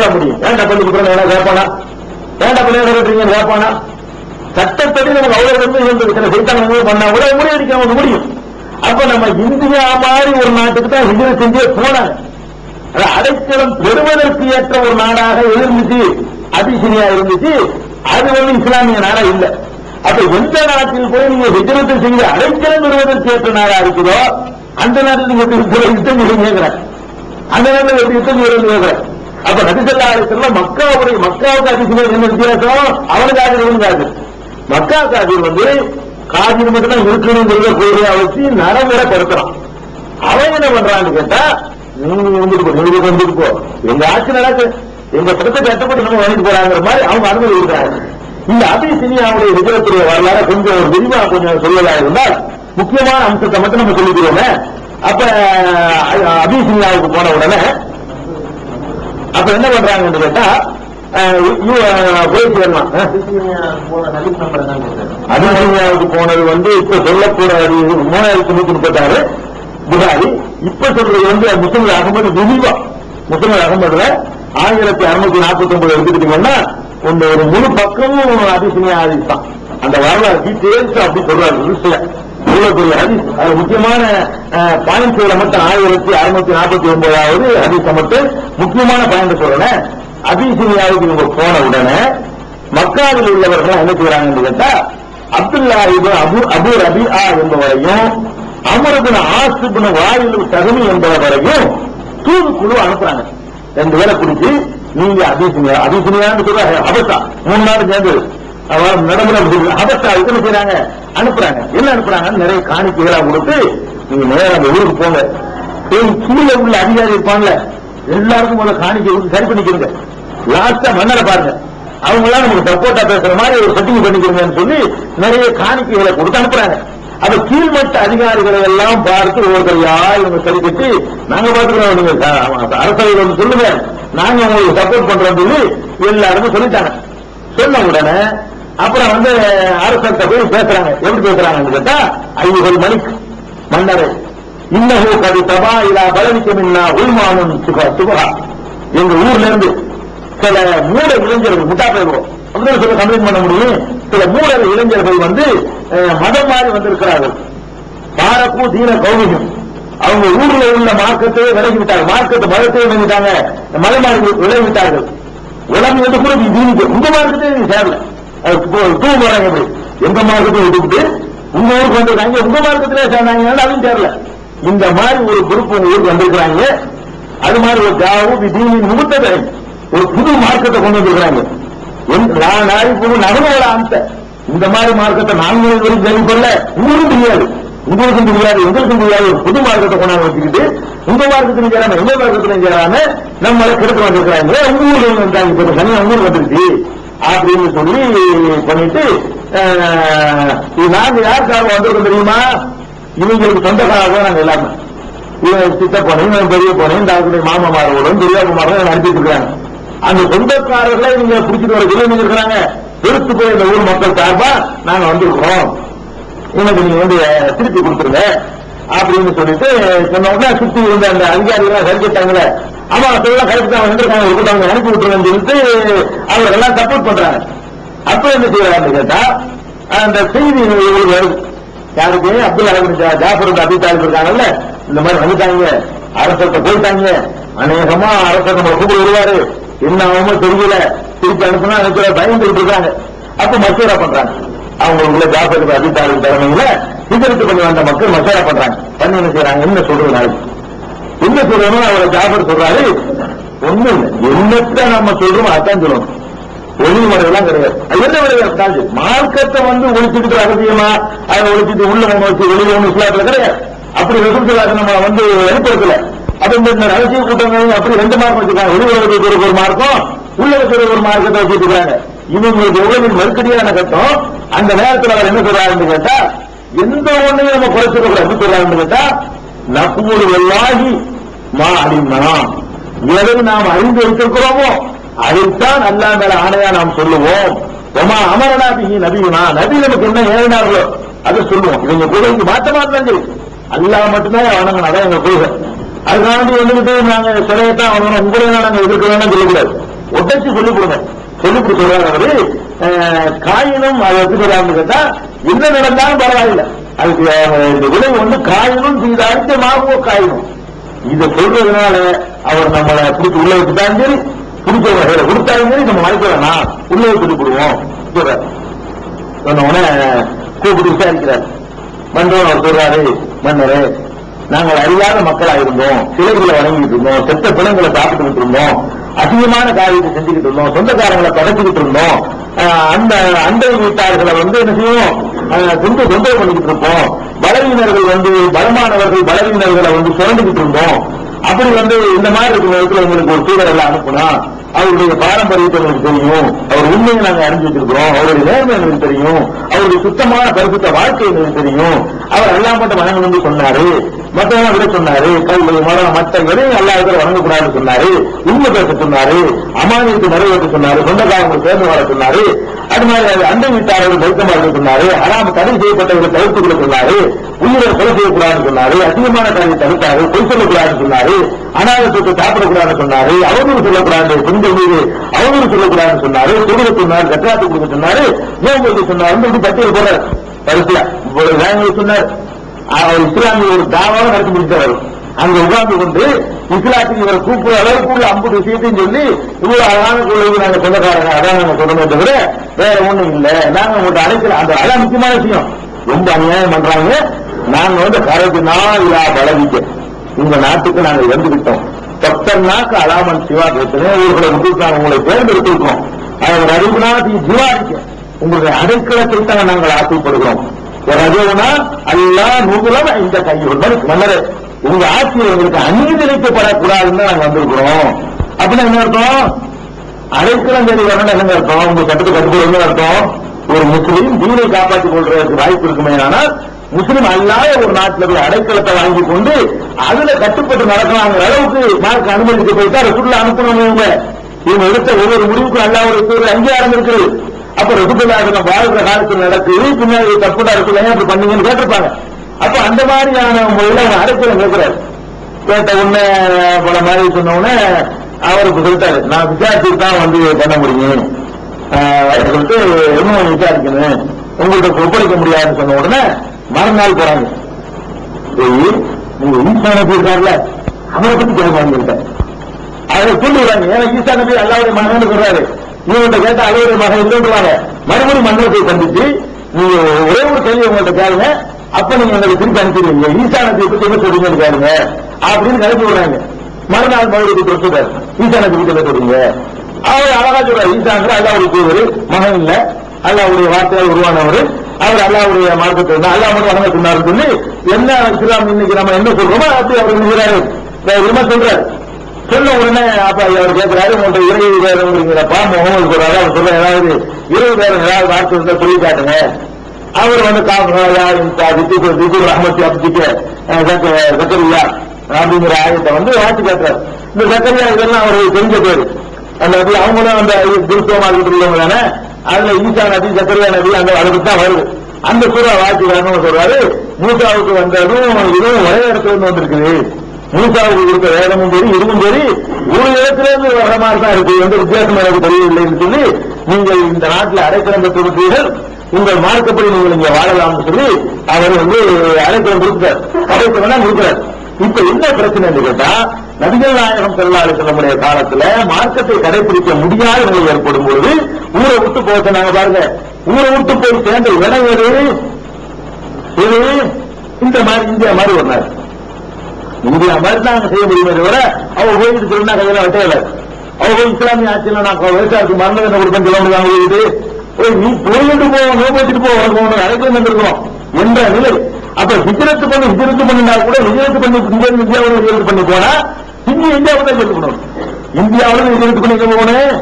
வாழ முடியும். ஏன்டா பள்ளி கொடுக்குறோம் கேட்பானா? ஏன்டா பிள்ளைங்க கட்டுறீங்கன்னு கேட்பானா? சட்டப்படி நமக்கு அவ்வளவு வந்து இருந்தது சில பண்ணா கூட முறியடிக்க நமக்கு முடியும். அப்ப நம்ம இந்தியா மாதிரி ஒரு நாட்டுக்கு தான் ஹிஜர செஞ்சே போனாங்க. அடைக்கலம் பெறுவதற்கு ஏற்ற ஒரு நாடாக இருந்துச்சு அபிசினியா இருந்துச்சு. அது வந்து இஸ்லாமிய நாடா இல்ல. அப்ப எந்த நாட்டில் போய் நீங்க ஹிஜரத்தை செய்து அடைக்கலம் பெறுவதற்கு ஏற்ற நாடா இருக்குதோ அந்த நாட்டில் நீங்க எப்படி யுத்தம் செய்யுங்கிறேன் அந்த நாட்டில் எப்படி யுத்தம் செய்யறது கேட்கிறேன் அப்ப நபிசல்லா அலிஸ்லாம் மக்காவுடைய மக்காவுக்கு அதிசயம் என்ன வித்தியாசம்? அவனுக்கு ஆதரவு இவனுக்கு மக்கா ஆதரவு வந்து காதிர் மட்டும் தான் இருக்கணுங்கிறத கோரியா வச்சு நரமுறை படுத்துறான் அவன் என்ன பண்றான்னு கேட்டா நீங்க வந்துட்டு போ நீங்க வந்துட்டு போ. எங்க ஆட்சி நடக்கு. எங்க படத்தை கட்டப்பட்டு நம்ம வாங்கிட்டு போறாங்கிற மாதிரி அவங்க அனுமதி இருக்கிறாங்க இந்த அபிசினியாவுடைய விஜயத்துடைய வரலாறு கொஞ்சம் ஒரு விரிவா கொஞ்சம் சொல்லலா இருந்தால் முக்கியமான அம்சத்தை மட்டும் நம்ம சொல்லிக்கிறோமே. அப்ப அஹ், அபிசினியாவுக்கு போன உடனே அப்ப என்ன பண்றாங்கன்னு கேட்டா அஹ், போனது வந்து இப்ப சொல்லக்கூடாது. மூணாயிரத்தி நூத்தி முப்பத்தாறு புகாரி. இப்ப சொல்றது வந்து முஸ்லிம் அகமது விரிவா முஸ்லிம் அகமதுல ஆயிரத்தி அறுநூத்தி நாற்பத்தி ஒன்பது எடுத்துக்கிட்டீங்கன்னா இந்த ஒரு முழு பக்கமும் அபிசினியா ஹதீஸ் அந்த வரலாறு டீட்டெயில்ஸ் அப்படி சொல்றாரு ருசியா. இவ்வளவு பெரிய ஹதீஸ் அது முக்கியமான பாயிண்ட்ஸ்ல மட்டும் ஆயிரத்தி அறுநூத்தி நாற்பத்தி ஒன்பதாவது ஹதீஸை மட்டும் முக்கியமான பாயிண்ட் சொல்றேன் அபிசினியாவுக்கு இவங்க போன உடனே. மக்காவில் உள்ளவர்கள் என்ன செய்யறாங்கன்னு கேட்டா அப்துல்லா இப்னு அபு அபு ரபிஆ என்பவரையும் அமரபின் ஆசிபின் வாயில் தகுமி என்பவரையும் தூதுக்குழு அனுப்புறாங்க. ரெண்டு பேரை பிடிச்சி நீங்க அபிசினியா அதிசனியான்னு சொல்ற அபசா மூணு நாள் சேர்ந்து அவர் நடைமுறை அபசா என்ன செய்யறாங்க அனுப்புறாங்க. என்ன அனுப்புறாங்க நிறைய காணிக்கைகளா கொடுத்து நீங்க நேரம் அந்த ஊருக்கு போங்க. போய் கீழே உள்ள அதிகாரி இருப்பாங்கல்ல எல்லாருக்கும் உள்ள காணிக்கை கொடுத்து சரி பண்ணிக்கிறீங்க. லாஸ்டா மன்னரை பாருங்க. அவங்க எல்லாம் நமக்கு சப்போர்ட்டா பேசுற மாதிரி ஒரு செட்டிங் பண்ணிக்கிறீங்கன்னு சொல்லி நிறைய காணிக்கைகளை கொடுத்து அனுப்புறாங்க. அப்ப கீழ்மட்ட அதிகாரிகளை எல்லாம் பார்த்து ஒவ்வொருத்தரையா இவங்க சரி கட்டி நாங்க பாத்துக்கிறோம் நீங்க ச- அரசவையில் வந்து சொல்லுங்க. நாங்க உங்களுக்கு சப்போர்ட் பண்றோம் சொல்லி எல்லாருமே சொல்லிட்டாங்க. சொன்ன உடனே அப்புறம் வந்து அரசர்கிட்ட போய் பேசுறாங்க. எப்படி பேசுறாங்கன்னு கேட்டா ஐவர் மணிக்கு மன்னரே இன்னகு கவி தபா இலா பலனிக்கமின்னா உள்மானும் சுகா சுகா எங்க ஊர்ல இருந்து சில மூட இளைஞர்கள் முட்டா போயிடுவோம் அப்படின்னு சொல்ல கம்ப்ளைண்ட் பண்ண முடியும். சில மூட இளைஞர்கள் வந்து மதம் மாறி வந்திருக்கிறார்கள். பாரப்பு தீன கௌரியம் அவங்க ஊர்ல உள்ள மார்க்கத்தையே விலகி விட்டார்கள் மார்க்கத்தை மதத்தையே விளங்கிட்டாங்க மதம் மாறி விலகி விட்டார்கள் உலகம் வந்து கூட தீனிக்கு உங்க மார்க்கத்தையே நீ சேரல தூங்க வராங்க எப்படி எங்க மார்க்கத்தை விட்டுவிட்டு உங்க ஊருக்கு வந்திருக்காங்க. உங்க மார்க்கத்திலே சேர்ந்தாங்க. அதுவும் தெரியல. இந்த மாதிரி ஒரு குரூப் உங்க ஊருக்கு வந்திருக்கிறாங்க. அது மாதிரி ஒரு ஜாவு தீனின் முகத்தை ஒரு புது மார்க்கத்தை கொண்டு வந்திருக்கிறாங்க. நான் நாளைக்கு நடனோட அந்த இந்த மாதிரி மார்க்கத்தை நான்கு வரைக்கும் கேள்விப்படல உங்களுக்கும் தெரியாது. உங்களுக்கும் தெரியாது. எங்களுக்கும் தெரியாது. ஒரு புது மார்க்கத்தை கொண்டாந்து வச்சுக்கிட்டு உங்க மார்க்கத்திலும் சேராம எங்க மார்க்கத்திலும் சேராம நம்மளை கிடைக்க வந்திருக்கிறாங்க. உங்க ஊர்ல வந்தாங்க. இப்ப தனியா உங்க ஊருக்கு வந்துருச்சு அப்படின்னு சொல்லி பண்ணிட்டு நாங்க யாருக்காக வந்திருக்கோம் தெரியுமா? இவங்களுக்கு சொந்தக்காரங்க நாங்க எல்லாமே. இவன் சித்த போனேன் பெரிய போனேன் இந்த ஆளுடைய மாமாமாரோடும் பெரியமாரோடும் நடத்திட்டு இருக்காங்க. அந்த சொந்தக்காரர்களை நீங்க பிடிச்சிட்டு வர சொல்லி இருக்கிறாங்க. வெறுத்து போய் இந்த ஊர் மக்கள் சார்பா நாங்க வந்திருக்கிறோம். உனக்கு நீங்க வந்து திருப்பி கொடுத்துருங்க அப்படின்னு சொல்லிட்டு சொன்ன உடனே சுத்தி இருந்த அந்த அதிகாரிகள் சரிக்கிட்டாங்களே ஆமா சொல்ல கரெக்ட் தான் வந்திருக்காங்க ஒரு அனுப்பி விட்டுருங்கன்னு சொல்லிட்டு அவங்க எல்லாம் சப்போர்ட் பண்றாங்க. அப்ப என்ன செய்யறாங்க கேட்டா அந்த செய்தி இவங்களுக்கு வருது யாருக்கு? அப்துல் அலமின் ஜாஃபர் அபி தாலிப் இருக்காங்கல்ல? இந்த மாதிரி வந்துட்டாங்க. அரசத்தை போயிட்டாங்க. அநேகமா அரசர் நம்ம கூப்பிட்டு வருவாரு. என்ன ஆகுமோ தெரியல. திருப்பி அனுப்புனா அனுப்புற பயந்துட்டு இருக்காங்க அப்ப மசூரா பண்றாங்க. அவங்களுக்குள்ள ஜாஃபர் அபி தாலிப் தலைமையில ஹிஜரத்து பண்ணி வந்த மக்கள் மசூரா பண்றாங்க. பண்ணி என்ன செய்யறாங்க? என்ன சொல்றது நாளைக்கு? என்ன சொல்றோமோ அவரை ஜாபர் சொல்றாரு. ஒண்ணும் இல்லை. என்னத்த நம்ம சொல்றோம் அதான் சொல்லணும். ஒளிமுறையெல்லாம் கிடையாது. அது என்ன கிடையாது மார்க்கத்தை வந்து ஒழிச்சுக்கிட்டு ரகசியமா அதை ஒழிச்சிட்டு உள்ள ஒண்ணு வச்சு ஒளி ஒண்ணு இஸ்லாத்துல கிடையாது. அப்படி ரசூலுல்லாஹி நம்ம வந்து வெளிப்படுத்தல. அது இந்த இந்த ரகசிய கூட்டங்கள் அப்படி ரெண்டு மார்க்கம் வச்சுக்காங்க வெளி உலகத்துக்கு ஒரு ஒரு மார்க்கம் உள்ள இருக்கிற ஒரு மார்க்கத்தை வச்சுட்டு இவங்களுக்கு எவ்வளவு நெருக்கடியான கட்டம் அந்த நேரத்தில் அவர் என்ன சொல்றாருன்னு கேட்டா எந்த ஒண்ணுமே நம்ம குறைச்சிக்க கூடாது சொல்றாருன்னு கேட்டா நக்கூறு வெள்ளாகி மா அறிந்தனாம் எதை நாம் அறிந்து வைத்திருக்கிறோமோ அதைத்தான் அல்லா மேல ஆணையா நாம் சொல்லுவோம். ஒமா அமரனா பிஹி நபியுனா நபி நமக்கு என்ன ஏறினார்களோ அதை சொல்லுவோம். இவங்க கொள்கைக்கு மாற்றமா இருந்தாங்க அல்லா மட்டும்தான் வணங்கணும். அதான் எங்க கொள்கை அதுக்காண்டி வந்துகிட்டு நாங்க சிலையத்தான் வணங்கணும். உங்களை நாங்க எதிர்க்க வேண்டாம் சொல்லக்கூடாது. உடைச்சு சொல்லி கொடுங்க. சொல்லி கொடுத்து சொல்றாரு அவரு. காயினும் அதை எடுத்துக்கிறாங்க கேட்டா என்ன நடந்தாலும் பரவாயில்ல. அதுக்கு இந்த விலை வந்து காயினும் அடுத்த மாவோ காயணும். இதை சொல்றதுனால அவர் நம்மளை பிடிச்சி உள்ள வச்சுட்டாலும் சரி பிடிச்ச வகையில கொடுத்தாலும் சரி நம்ம மறைக்க வேணாம் உள்ள வச்சு விடுவோம் சொன்ன உடனே கூப்பிட்டு விசாரிக்கிறார். மன்றவன் அவர் சொல்றாரு மன்னரே நாங்கள் அறியாத மக்களா இருந்தோம். சிலைகளை வணங்கிட்டு இருந்தோம். செத்த பிணங்களை சாப்பிட்டுக்கிட்டு இருந்தோம். அதிகமான காரியத்தை செஞ்சுக்கிட்டு இருந்தோம். சொந்தக்காரங்களை படைச்சுக்கிட்டு இருந்தோம். அந்த அண்டை வீட்டார்களை வந்து என்ன செய்வோம்? துண்டு தொந்தரவு பண்ணிக்கிட்டு இருப்போம். பலவீனர்கள் வந்து பலமானவர்கள் பலவீனர்களை வந்து சுரண்டுகிட்டு இருந்தோம். அப்படி வந்து இந்த மாதிரி இருக்கிற இடத்துல உங்களுக்கு ஒரு சூழலை அனுப்புனா அவருடைய பாரம்பரியத்தை எங்களுக்கு தெரியும். அவர் உண்மையை நாங்க அறிஞ்சு வச்சிருக்கிறோம். அவருடைய நேர்மை எங்களுக்கு தெரியும். அவருடைய சுத்தமான பரிசுத்த வாழ்க்கை எங்களுக்கு தெரியும். அவர் எல்லாம் மட்டும் வணங்கணும்னு சொன்னாரு. மற்றவங்க விட சொன்னாரு கல்வி மரம் மற்ற எதையும் எல்லா இடத்துல வணங்கக்கூடாதுன்னு சொன்னாரு உண்மை பேச சொன்னாரு அமானியத்தை நிறைவேற்ற சொன்னாரு சொந்தக்காரங்களை சேர்ந்து வர சொன்னாரு அது மாதிரி அது அண்டை வீட்டாளர்கள் பைத்தமா இருக்க சொன்னாரு அறாம தடை செய்யப்பட்டவர்களை தவிர்த்து கொள்ள சொன்னாரு உயிரை கொலை செய்யக்கூடாதுன்னு சொன்னாரு அதிகமான காரியம் தடுத்தாரு பொய் சொல்லக்கூடாதுன்னு சொன்னாரு அனாதத்துக்கு சாப்பிடக்கூடாதுன்னு சொன்னாரு அவதூறு சொல்லக்கூடாது பெண்கள் மீது அவதூறு சொல்லக்கூடாதுன்னு சொன்னாரு கொடுக்க சொன்னாரு கட்டாத்து கொடுக்க சொன்னாரு நோய் சொன்னாரு இப்படி பட்டியல் போறாரு பரிசுல இவ்வளவு வேலையை சொன்னார். இஸ்லாமிய ஒரு தாவாக நடத்தி முடித்தவர். அங்க உட்கார்ந்து கொண்டு இஸ்லாத்துக்கு இவரை கூப்பிடுற அளவுக்கு உள்ள ஐம்பது விஷயத்தையும் சொல்லி இவ்வளவு அழகான கொள்கை நாங்க சொந்தக்காரங்க அதான் நாங்க சொல்லணுமே தவிர வேற ஒண்ணும் இல்ல. நாங்க உங்கள்கிட்ட அழைக்கல அந்த அதான் முக்கியமான விஷயம். ரொம்ப அநியாயம் பண்றாங்க. நாங்க வந்து கரைக்குனா நாளா பழகிக்க இந்த நாட்டுக்கு நாங்க இறந்துகிட்டோம் பத்தர் நாக்கு அலாமன் சிவா எத்தனையோ ஊர்களை விட்டுருக்காங்க உங்களை தேர்ந்தெடுத்திருக்கோம் அவர் அறிவுனாதி ஜிவாரிக்க உங்களுடைய அடைக்கலத்தை தான் நாங்கள் ஆசைப்படுகிறோம். ரஜோனா அல்லா நூலம் இந்த கையோடு மன்னர் உங்க ஆட்சியில் எங்களுக்கு அங்கீகரிக்கப்படக்கூடாதுன்னு நாங்க வந்திருக்கிறோம். அப்படின்னா என்ன அர்த்தம்? அடைக்கலம் தேடி வரணும் என்ன அர்த்தம்? உங்க சட்டத்தை கட்டுப்படுறது அர்த்தம். ஒரு முஸ்லீம் தீனை காப்பாற்றிக் கொள்றதுக்கு வாய்ப்பு இருக்குமே ஆனால் முஸ்லீம் அல்லாத ஒரு நாட்டில் போய் அடைக்கலத்தை வாங்கி கொண்டு அதுல கட்டுப்பட்டு நடக்கலாங்கிற அளவுக்கு நாக்கு அனுமதிக்க போயிட்டா ரசூல்ல அனுப்பணும் இவங்க. இவங்க எடுத்த ஒவ்வொரு முடிவுக்கும் அல்லா ஒரு ஒரு அங்கீகாரம் இருக்குது அப்ப ரசூலுல்லாஹி வாழ்ற காலத்தில் நடக்குது பின்னாடி தப்புடா இருக்குல்ல அப்படி பண்ணீங்கன்னு கேட்டிருப்பாங்க. அப்ப அந்த மாதிரியான முறையில அவன் அடைக்கல கேட்கிறாரு கேட்ட உடனே பல மாதிரி சொன்ன உடனே அவருக்கு சொல்லிட்டாரு நான் விசாரிச்சுட்டு தான் வந்து பண்ண முடியும். சொல்லிட்டு இன்னும் விசாரிக்கணும்? உங்கள்கிட்ட ஒப்படைக்க முடியாதுன்னு சொன்ன உடனே மறுநாள் போறாங்க. நீங்க ஈசா நபி இருக்கார்ல அவரை பத்தி கேட்க அதை சொல்லுவாங்க ஏன்னா ஈசா நபி அல்லாவுடைய மகன் சொல்றாரு. இவங்கள்ட்ட கேட்ட அல்லாவுடைய மகன் இல்லைன்றாங்க மறுபடியும் மன்னர் போய் சந்திச்சு நீங்க ஒரே ஒரு கேள்வி உங்கள்ட்ட கேளுங்க. அப்ப நீங்க எங்களுக்கு திருப்பி அனுப்பிடுவீங்க. ஈசானத்தை பத்தி என்ன சொல்றீங்கன்னு கேளுங்க. அப்படின்னு கிளப்பி விடுறாங்க. மறுநாள் மறுபடியும் கொடுத்துட்டாரு ஈசானத்தை பத்தி என்ன சொல்றீங்க? அவர் அழகா சொல்றாரு. ஈசான் அல்லாவுடைய தூவர் மகன் இல்ல. அல்லாவுடைய வார்த்தையால் உருவானவர். அவர் அல்லாவுடைய மார்க்கத்தை இருந்தா அல்லா மட்டும் வணங்க சொன்னார் சொல்லி என்ன இஸ்லாம் இன்னைக்கு நம்ம என்ன சொல்றோமோ அப்படி அவர் நினைக்கிறாரு விம சொல்றாரு. சொன்ன உடனே அப்ப அவர் கேட்கிறாரு உங்கள்ட்ட இறை வேறங்கிறப்பா முகமது சொல்றாரு அவர் சொல்ற ஏதாவது இறை வேற ஏதாவது வார்த்தை இருந்தா சொல்லி காட்டுங்க. அவர் வந்து காஃபா திக்கு ரஹமத்தி அப்படிக்க சக்கரியா. அப்படிங்கிற ஆயத்தை வந்து வாசி காட்டுறாரு. இந்த சக்கரியா இதெல்லாம் அவர் தெரிஞ்ச பேரு. அந்த இடத்துல அவங்களும் அந்த திருத்தமா இருக்கிறவங்க தானே? அதுல ஈசா நதி சக்கரியா நதி அந்த அதுக்கு தான் வருது. அந்த சூறா வாசி காரணம் சொல்றாரு. மூசாவுக்கு வந்ததும் இதுவும் ஒரே இடத்துல இருந்து வந்திருக்குது. மூசாவுக்கு கொடுத்த வேதமும் சரி இதுவும் சரி ஒரு இடத்துல இருந்து வர மாதிரி தான் இருக்கு. எந்த வித்தியாசம் எனக்கு தெரியவில்லைன்னு சொல்லி நீங்கள் இந்த நாட்டில் அடைக்கலம் பெற்று உங்கள் மார்க்கப்படி நீங்கள் இங்க வாழலாம்னு சொல்லி அவர் வந்து அடைக்கலம் கொடுத்தார் அடைக்கலம் கொடுக்கிறார். இப்ப என்ன பிரச்சனை கேட்டா நபிகள் நாயகம் செல்லாறு செல்லமுடைய காலத்துல மார்க்கத்தை கடைபிடிக்க முடியாத நிலை ஏற்படும் பொழுது ஊரை விட்டு போக சொன்னாங்க பாருங்க. ஊரை விட்டு போய் சேர்ந்த இடம் எது இது இந்த மாதிரி இந்தியா மாதிரி ஒரு நாடு. இந்தியா மாதிரி தான் செய்ய முடியுமே தவிர அவங்க கோயிலுக்கு திருநா கையில வட்டையில அவங்க இஸ்லாமிய ஆட்சியில் நான் விவசாயத்துக்கு மரண என்ன கொடுப்பேன் சொல்ல முடியாம இது ஓய், நீ போயிட்டு போவோம் நோபத்திட்டு போவோம் உனக்கு ஒன்று அழைக்க வந்திருக்கிறோம். என்ற நிலை. அப்ப ஹிஜரத்து பண்ணி ஹிஜரத்து பண்ணினா கூட ஹிஜரத்து பண்ணி இங்க இந்தியாவில் ஹிஜரத்து பண்ணி போனா இங்க இந்தியாவில் தான் ஹிஜரத்து பண்ணணும். இந்தியாவில் ஹிஜரத்து பண்ணி போனேன்